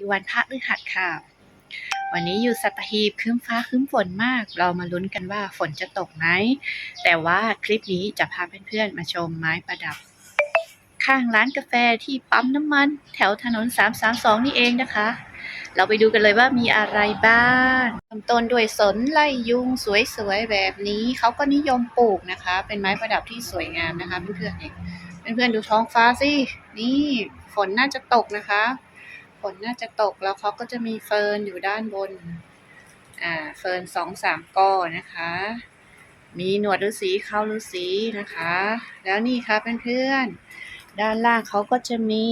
ีวันพระฤหัสค่ะ วันนี้อยู่สัตหีบครึ้มฟ้าครึ้มฝนมาก เรามาลุ้นกันว่าฝนจะตกไหม แต่ว่าคลิปนี้จะพาเพื่อนๆมาชมไม้ประดับ ข้างร้านกาแฟที่ปั๊มน้ำมัน แถวถนน 332 นี่เองนะคะ เราไปดูกันเลยว่ามีอะไรบ้างเริ่มต้นด้วยสนไล่ยุงสวยๆแบบนี้ เขาก็นิยมปลูกนะคะ เป็นไม้ประดับที่สวยงามนะคะเพื่อนๆเนี่ยเพื่อนๆดูท้องฟ้าสิ นี่ฝนน่าจะตกนะคะ นน่าจะตกแล้วเขาก็จะมีเฟิร์นอยู่ด้านบน อ่า เฟิร์นสองสามก้อนะคะ มีหนวดฤาษีเข้าฤาษีนะคะ แล้วนี่ค่ะเพื่อนๆ ด้านล่างเขาก็จะมี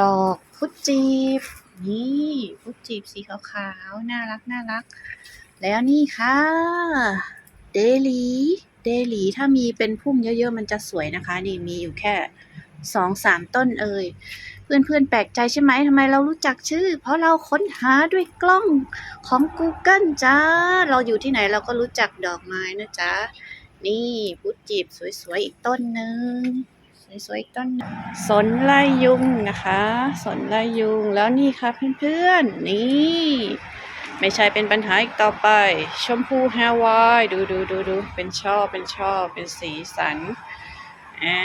ดอกพุจีบ นี่พุจีบสีขาวๆ น่ารักน่ารัก แล้วนี่ค่ะ เดลีเดลีถ้ามีเป็นพุ่มเยอะๆ มันจะสวยนะคะ นี่มีอยู่แค่สองสามต้นเอ่ย เพื่อนๆแปลกใจใช่ไหมทำไมเรารู้จักชื่อ เพราะเราค้นหาด้วยกล้องของ Google จ้า เราอยู่ที่ไหนเราก็รู้จักดอกไม้นะจ๊ะ นี่พุจีบสวยๆอีกต้นหนึ่งสวยๆอีกต้นหนึ่งสนไลยุงนะคะ สนไลยุงแล้วนี่ค่ะเพื่อนๆ นี่ ไม่ใช่เป็นปัญหาอีกต่อไป ชมพูฮาวาย ดูดูดูดูเป็นช่อเป็นช่อเป็นสีสัน อ่า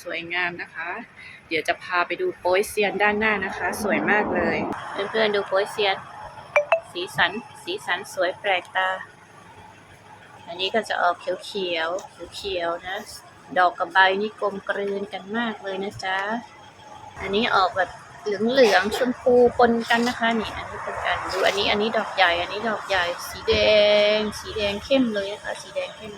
สวยงามนะคะ เดี๋ยวจะพาไปดูโป๊ยเซียนด้านหน้านะคะ สวยมากเลย เพื่อนๆดูโป๊ยเซียน สีสัน สีสันสวยแปลกตา อันนี้ก็จะออกเขียวเขียวเขียวๆนะ ดอกกับใบนี่กลมกลืนกันมากเลยนะจ๊ะ อันนี้ออกแบบเหลืองๆชมพูปนกันนะคะ นี่ อันนี้เป็น ดูอันนี้อันนี้ดอกใหญ่ อันนี้ดอกใหญ่ สีแดง สีแดงเข้มเลยนะคะสีแดงเข้ม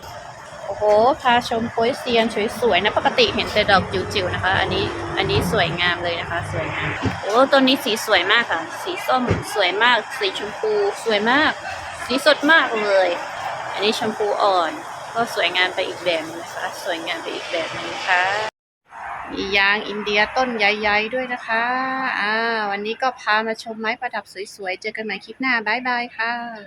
โอ้โหพาชมโป๊ยเซียนสวยๆนะปกติเห็นแต่ดอกจิ๋วๆนะคะ อันนี้อันนี้สวยงามเลยนะคะ สวยงามโอ้ตัวนี้สีสวยมากค่ะ สีส้มสวยมาก สีชมพูสวยมาก สีสดมากเลย อันนี้ชมพูอ่อน ก็สวยงามไปอีกแบบนึงนะคะ สวยงามไปอีกแบบนึงค่ะ มียางอินเดียต้นใหญ่ๆด้วยนะคะ อ่า วันนี้ก็พามาชมไม้ประดับสวยๆ เจอกันใหม่คลิปหน้า บ๊ายบายค่ะ